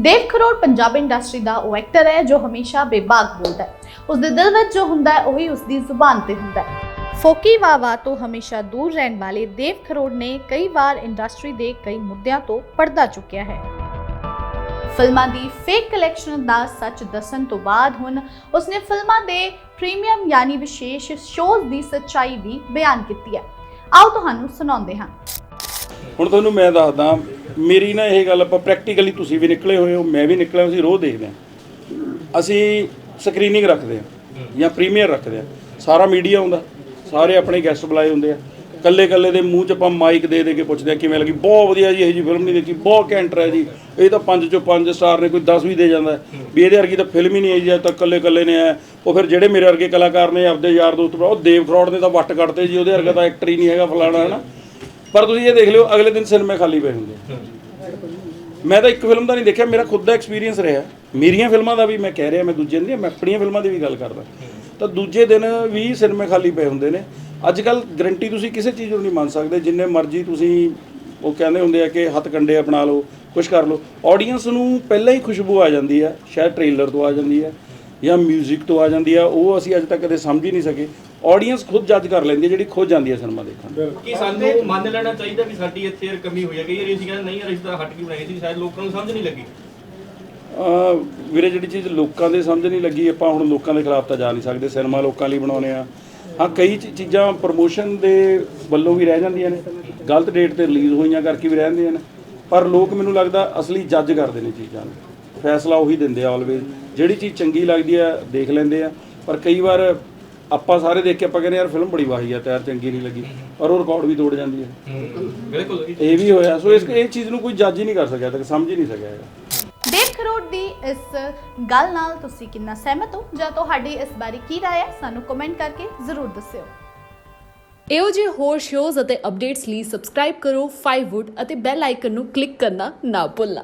ਦੇਵ Kharoud Punjab industry ਦਾ ਉਹ actor ਹੈ ਜੋ ਹਮੇਸ਼ਾ ਬੇਬਾਕ ਬੋਲਦਾ ਹੈ। ਉਸ ਦੇ ਦਿਲ ਵਿੱਚ ਜੋ ਹੁੰਦਾ ਹੈ, ਉਹੀ ਉਸ ਦੀ ਜ਼ੁਬਾਨ ਤੇ ਹੁੰਦਾ ਹੈ। ਫੋਕੀ ਵਾਵਾ ਤੋਂ ਹਮੇਸ਼ਾ ਦੂਰ ਰਹਿਣ ਵਾਲੇ ਦੇਵ ਖਰੋੜ ਨੇ ਕਈ ਵਾਰ ਇੰਡਸਟਰੀ ਦੇ ਕਈ ਮੁੱਦਿਆਂ ਤੋਂ ਪਰਦਾ ਚੁੱਕਿਆ ਹੈ। ਫਿਲਮਾਂ ਦੀ ਫੇਕ ਕਲੈਕਸ਼ਨ ਦਾ ਸੱਚ ਦੱਸਣ ਤੋਂ ਬਾਅਦ ਹੁਣ ਉਸਨੇ ਫਿਲਮਾਂ ਦੇ ਪ੍ਰੀਮੀਅਮ ਯਾਨੀ ਵਿਸ਼ੇਸ਼ ਸ਼ੋਜ਼ ਦੀ ਸੱਚਾਈ ਵੀ ਬਿਆਨ ਕੀਤੀ ਹੈ। ਆਓ ਤੁਹਾਨੂੰ ਸੁਣਾਉਂਦੇ ਹਾਂ। ਹੁਣ ਤੁਹਾਨੂੰ ਮੈਂ ਦੱਸਦਾ ਮੇਰੀ ਨਾ ਇਹ ਗੱਲ ਆਪਾਂ ਪ੍ਰੈਕਟੀਕਲੀ ਤੁਸੀਂ ਵੀ ਨਿਕਲੇ ਹੋਏ ਹੋ ਮੈਂ ਵੀ ਨਿਕਲਿਆ ਅਸੀਂ ਰੋਜ਼ ਦੇਖਦੇ ਹਾਂ। ਅਸੀਂ ਸਕਰੀਨਿੰਗ ਰੱਖਦੇ ਹਾਂ ਜਾਂ ਪ੍ਰੀਮੀਅਰ ਰੱਖਦੇ ਹਾਂ। ਸਾਰਾ ਮੀਡੀਆ ਆਉਂਦਾ ਸਾਰੇ ਆਪਣੇ ਗੈਸਟ ਬੁਲਾਏ ਹੁੰਦੇ ਆ। ਕੱਲੇ ਕੱਲੇ ਦੇ ਮੂੰਹ 'ਚ ਆਪਾਂ ਮਾਈਕ ਦੇ ਦੇ ਕੇ ਪੁੱਛਦੇ ਆ ਕਿਵੇਂ ਲੱਗੀ? ਬਹੁਤ ਵਧੀਆ ਜੀ ਇਹ ਜੀ ਫਿਲਮ ਨਹੀਂ ਦੇਖੀ ਬਹੁਤ ਘੈਂਟ ਹੈ ਜੀ। ਇਹ ਤਾਂ 5 ਚੋਂ 5 ਸਟਾਰ ਨੇ ਕੋਈ 10 ਵੀ ਦੇ ਜਾਂਦਾ ਵੀ ਇਹਦੇ ਵਰਗੀ ਤਾਂ ਫਿਲਮ ਹੀ ਨਹੀਂ ਆਈ ਜਦ ਤਾਂ ਕੱਲੇ ਕੱਲੇ ਨੇ ਆਇਆ। ਉਹ ਫਿਰ ਜਿਹੜੇ ਮੇਰੇ ਵਰਗੇ ਕਲਾਕਾਰ ਨੇ ਆਪਦੇ ਯਾਰ ਦੋਸਤ ਭਰਾ, ਉਹ ਦੇਵ ਫਰੋਡ ਨੇ ਤਾਂ ਵੱਟ ਕੱਢਦੇ ਜੀ ਉਹਦੇ ਵਰਗਾ ਤਾਂ ਐਕਟਰ ਹੀ ਨਹੀਂ ਹੈਗਾ ਫਲਾਣਾ ਹੈ ਨਾ ਪਰ ਤੁਸੀਂ ਇਹ ਦੇਖ ਲਿਓ, ਅਗਲੇ ਦਿਨ ਸਿਨੇਮੇ ਖਾਲੀ ਪਏ ਹੁੰਦੇ ਮੈਂ ਤਾਂ ਇੱਕ ਫਿਲਮ ਦਾ ਨਹੀਂ ਦੇਖਿਆ, ਮੇਰਾ ਖੁਦ ਦਾ ਐਕਸਪੀਰੀਅੰਸ ਰਿਹਾ। ਮੇਰੀਆਂ ਫਿਲਮਾਂ ਦਾ ਵੀ ਮੈਂ ਕਹਿ ਰਿਹਾ, ਮੈਂ ਦੂਜੇ ਨਹੀਂ ਮੈਂ ਆਪਣੀਆਂ ਫਿਲਮਾਂ ਦੀ ਵੀ ਗੱਲ ਕਰਦਾ। ਤਾਂ ਦੂਜੇ ਦਿਨ ਵੀ ਸਿਨੇਮੇ ਖਾਲੀ ਪਏ ਹੁੰਦੇ ਨੇ। ਅੱਜ ਕੱਲ ਗਰੰਟੀ ਤੁਸੀਂ ਕਿਸੇ ਚੀਜ਼ ਨੂੰ ਨਹੀਂ ਮੰਨ ਸਕਦੇ, ਜਿੰਨੇ ਮਰਜ਼ੀ ਤੁਸੀਂ ਉਹ ਕਹਿੰਦੇ ਹੁੰਦੇ ਆ ਕਿ ਹੱਥ ਕੰਡੇ ਅਪਣਾ ਲਓ, ਕੁਛ ਕਰ ਲਓ। ਆਡੀਅנס ਨੂੰ ਪਹਿਲਾਂ ਹੀ ਖੁਸ਼ਬੂ ਆ ਜਾਂਦੀ ਆ, ਸ਼ਾਇਦ ਟ੍ਰੇਲਰ ਤੋਂ ਆ ਜਾਂਦੀ ਆ ਜਾਂ 뮤직 ਤੋਂ ਆ ਜਾਂਦੀ ਆ, ਉਹ ਅਸੀਂ ਅੱਜ ਤੱਕ ਕਦੇ ਸਮਝ ਹੀ ਨਹੀਂ ਸਕੇ। ਆਡੀਅנס ਖੁਦ ਜੱਜ ਕਰ ਲੈਂਦੀ ਹੈ ਜਿਹੜੀ ਖੁਦ ਜਾਂਦੀ ਹੈ ਸਿਨੇਮਾ ਦੇਖਣ। ਕਿ ਸਾਨੂੰ ਮੰਨ ਲੈਣਾ ਚਾਹੀਦਾ ਵੀ ਸਾਡੀ ਇੱਥੇ ਯਾਰ ਕਮੀ ਹੋਈ ਹੈ ਕਈ ਵਾਰੀ ਅਸੀਂ ਕਹਿੰਦੇ ਨਹੀਂ ਯਾਰ ਇਸ ਤਰ੍ਹਾਂ ਹਟ ਕੇ ਬਣਾਈ ਸੀ ਸ਼ਾਇਦ ਲੋਕਾਂ ਨੂੰ ਸਮਝ ਨਹੀਂ ਲੱਗੀ। ਅਹ ਵੀਰੇ ਜਿਹੜੀ ਚੀਜ਼ ਲੋਕਾਂ ਦੇ ਸਮਝ ਨਹੀਂ ਲੱਗੀ ਆਪਾਂ ਹੁਣ ਲੋਕਾਂ ਦੇ ਖਿਲਾਫ ਤਾਂ ਜਾ ਨਹੀਂ ਸਕਦੇ ਸਿਨੇਮਾ ਲੋਕਾਂ ਲਈ ਬਣਾਉਨੇ ਆ ਹਾਂ ਕਈ ਚੀ- ਚੀਜ਼ਾਂ ਪ੍ਰੋਮੋਸ਼ਨ ਦੇ ਵੱਲੋਂ ਵੀ ਰਹਿ ਜਾਂਦੀਆਂ ਨੇ ਗਲਤ ਡੇਟ ਤੇ ਰਿਲੀਜ਼ ਹੋਈਆਂ ਕਰਕੇ ਵੀ ਰਹਿੰਦੀਆਂ ਨੇ ਪਰ ਲੋਕ ਮੈਨੂੰ ਲੱਗਦਾ ਅਸਲੀ ਜੱਜ ਕਰਦੇ ਨੇ ਚੀਜ਼ਾਂ ਨੂੰ। ਫੈਸਲਾ ਉਹੀ ਦਿੰਦੇ ਆ ਆਲਵੇਜ਼ ਜਿਹੜੀ ਚੀਜ਼ ਚੰਗੀ ਲੱਗਦੀ ਆ ਦੇਖ ਲੈਂਦੇ ਆ ਪਰ ਕਈ ਵਾਰ ਆਪਾਂ ਸਾਰੇ ਦੇਖ ਕੇ ਆਪਾਂ ਕਹਿੰਦੇ ਯਾਰ ਫਿਲਮ ਬੜੀ ਵਾਹੀ ਆ ਤੇ ਯਾਰ ਚੰਗੀ ਨਹੀਂ ਲੱਗੀ। ਪਰ ਉਹ ਰਿਕਾਰਡ ਵੀ ਤੋੜ ਜਾਂਦੀ ਹੈ। ਬਿਲਕੁਲ। ਇਹ ਵੀ ਹੋਇਆ। ਸੋ ਇਸ ਇਹ ਚੀਜ਼ ਨੂੰ ਕੋਈ ਜੱਜ ਹੀ ਨਹੀਂ ਕਰ ਸਕਿਆ ਤੱਕ ਸਮਝ ਹੀ ਨਹੀਂ ਸਕਿਆ ਹੈਗਾ ਦੇਵ ਖਰੋੜ ਦੀ ਇਸ ਗੱਲ ਨਾਲ ਤੁਸੀਂ ਕਿੰਨਾ ਸਹਿਮਤ ਹੋ? ਜਾਂ ਤੁਹਾਡੀ ਇਸ ਬਾਰੇ ਕੀ ਰਾਏ ਹੈ ਸਾਨੂੰ ਕਮੈਂਟ ਕਰਕੇ ਜ਼ਰੂਰ ਦੱਸਿਓ। ਇਹੋ ਜਿਹੇ ਹੋਰ ਸ਼ੋਜ਼ ਅਤੇ ਅਪਡੇਟਸ ਲਈ ਸਬਸਕ੍ਰਾਈਬ ਕਰੋ 5wood ਅਤੇ ਬੈਲ ਆਈਕਨ ਨੂੰ ਕਲਿੱਕ ਕਰਨਾ ਨਾ ਭੁੱਲਣਾ।